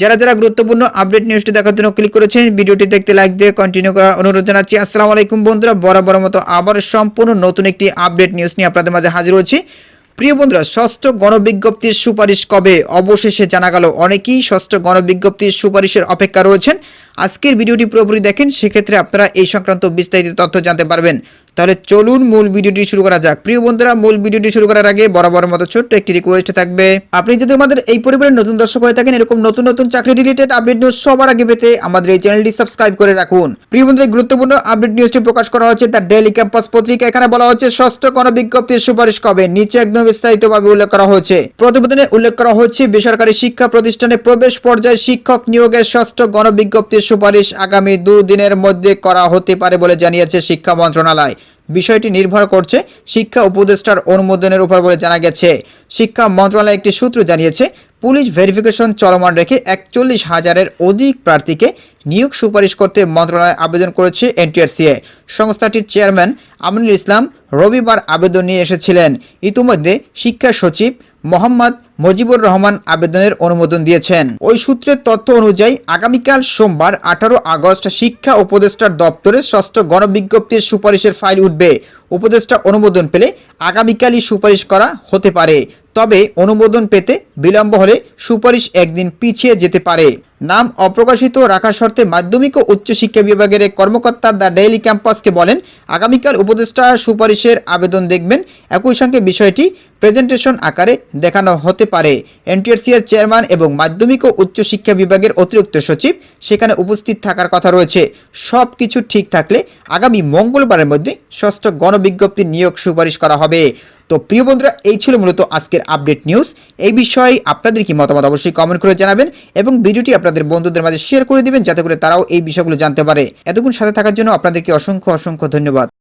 যারা যারা গুরুত্বপূর্ণ আপডেট নিউজটি দেখার জন্য ক্লিক করেছেন, ভিডিওটি দেখতে লাইক দিয়ে কন্টিনিউ করার অনুরোধ জানাচ্ছি। আসসালামু আলাইকুম বন্ধুরা, বরাবর মতো আবার সম্পূর্ণ নতুন একটি আপডেট নিউজ নিয়ে আপনাদের মাঝে হাজির হচ্ছি প্রিয় বন্ধুরা, ষষ্ঠ গণবিজ্ঞপ্তির সুপারিশ কবে? অবশেষে জানা গেল অনেকেই ষষ্ঠ গণবিজ্ঞপ্তির সুপারিশের অপেক্ষা রয়েছেন। আজকের ভিডিওটি পুরোপুরি দেখেন, সেক্ষেত্রে আপনারা এই সংক্রান্ত বিস্তারিত তথ্য জানতে পারবেন। তাহলে চলুন মূল ভিডিওটি শুরু করা যাক। প্রিয় বন্ধুরা, মূল ভিডিওটি শুরু করার আগে বরাবর মতো ছোট্ট একটি রিকোয়েস্ট থাকবে। আপনি যদি আমাদের এই পরিবারের নতুন দর্শক হয়ে থাকেন, এরকম নতুন নতুন চাকরি রিলেটেড আপডেট নিউজ সবার আগে পেতে আমাদের এই চ্যানেলটি সাবস্ক্রাইব করে রাখুন। প্রিয় বন্ধুরা গুরুত্বপূর্ণ আপডেট নিউজটি প্রকাশ করা হচ্ছে দ্য ডেইলি ক্যাম্পাস পত্রিকা। এখানে বলা হচ্ছে, ষষ্ঠ গণবিজ্ঞপ্তির সুপারিশ কবে? নিচে একদম বিস্তারিতভাবে উল্লেখ করা হয়েছে প্রতিবেদনে উল্লেখ করা হচ্ছে, বেসরকারি শিক্ষা প্রতিষ্ঠানে প্রবেশ পর্যায়ে শিক্ষক নিয়োগের ষষ্ঠ গণবিজ্ঞপ্তির সুপারিশ আগামী দুদিনের মধ্যে করা হতে পারে বলে জানিয়েছে শিক্ষা মন্ত্রণালয়। বিষয়টি নির্ভর করছে শিক্ষা উপদেষ্টার অনুমোদনের উপর বলে জানা গেছে। শিক্ষা মন্ত্রণালয় একটি সূত্র জানিয়েছে, পুলিশ ভেরিফিকেশন চলমান রেখে একচল্লিশ হাজারের অধিক প্রার্থীকে নিয়োগ সুপারিশ করতে মন্ত্রণালয় আবেদন করেছে এনটিআরসিএ। সংস্থাটির চেয়ারম্যান আমিনুল ইসলাম রবিবার আবেদন নিয়ে এসেছিলেন। ইতিমধ্যে শিক্ষা সচিব মোহাম্মদ মুজিবুর রহমান আবেদনের অনুমোদন দিয়েছেন। ওই সূত্রের তথ্য অনুযায়ী, আগামীকাল সোমবার আঠারো আগস্ট শিক্ষা উপদেষ্টার দপ্তরে ষষ্ঠ গণবিজ্ঞপ্তির সুপারিশের ফাইল উঠবে। উপদেষ্টা অনুমোদন পেলে আগামীকালই সুপারিশ করা হতে পারে। তবে অনুমোদন পেতে বিলম্ব হলে সুপারিশ একদিন পিছিয়ে যেতে পারে। নাম অপ্রকাশিত রাখার শর্তে মাধ্যমিক ও উচ্চশিক্ষা বিভাগের এক কর্মকর্তা দ্য ডেইলি ক্যাম্পাসকে বলেন, আগামীকাল উপদেষ্টা সুপারিশের আবেদন দেখবেন। একই সঙ্গে বিষয়টি প্রেজেন্টেশন আকারে দেখানো হতে পারে। এনটিআরসিএর চেয়ারম্যান এবং মাধ্যমিক ও উচ্চশিক্ষা বিভাগের অতিরিক্ত সচিব সেখানে উপস্থিত থাকার কথা রয়েছে। সব কিছু ঠিক থাকলে আগামী মঙ্গলবারের মধ্যে ষষ্ঠ গণবিজ্ঞপ্তি নিয়োগ সুপারিশ করা হবে। তো প্রিয় বন্ধুরা, এই ছিল মূলত আজকের আপডেট নিউজ। এই বিষয়ে আপনাদের কি মতামত অবশ্যই কমেন্ট করে জানাবেন এবং ভিডিওটি আপনাদের বন্ধুদের মাঝে শেয়ার করে দিবেন, যাতে করে তারাও এই বিষয়গুলো জানতে পারে। এতক্ষণ সাথে থাকার জন্য আপনাদেরকে অসংখ্য অসংখ্য ধন্যবাদ।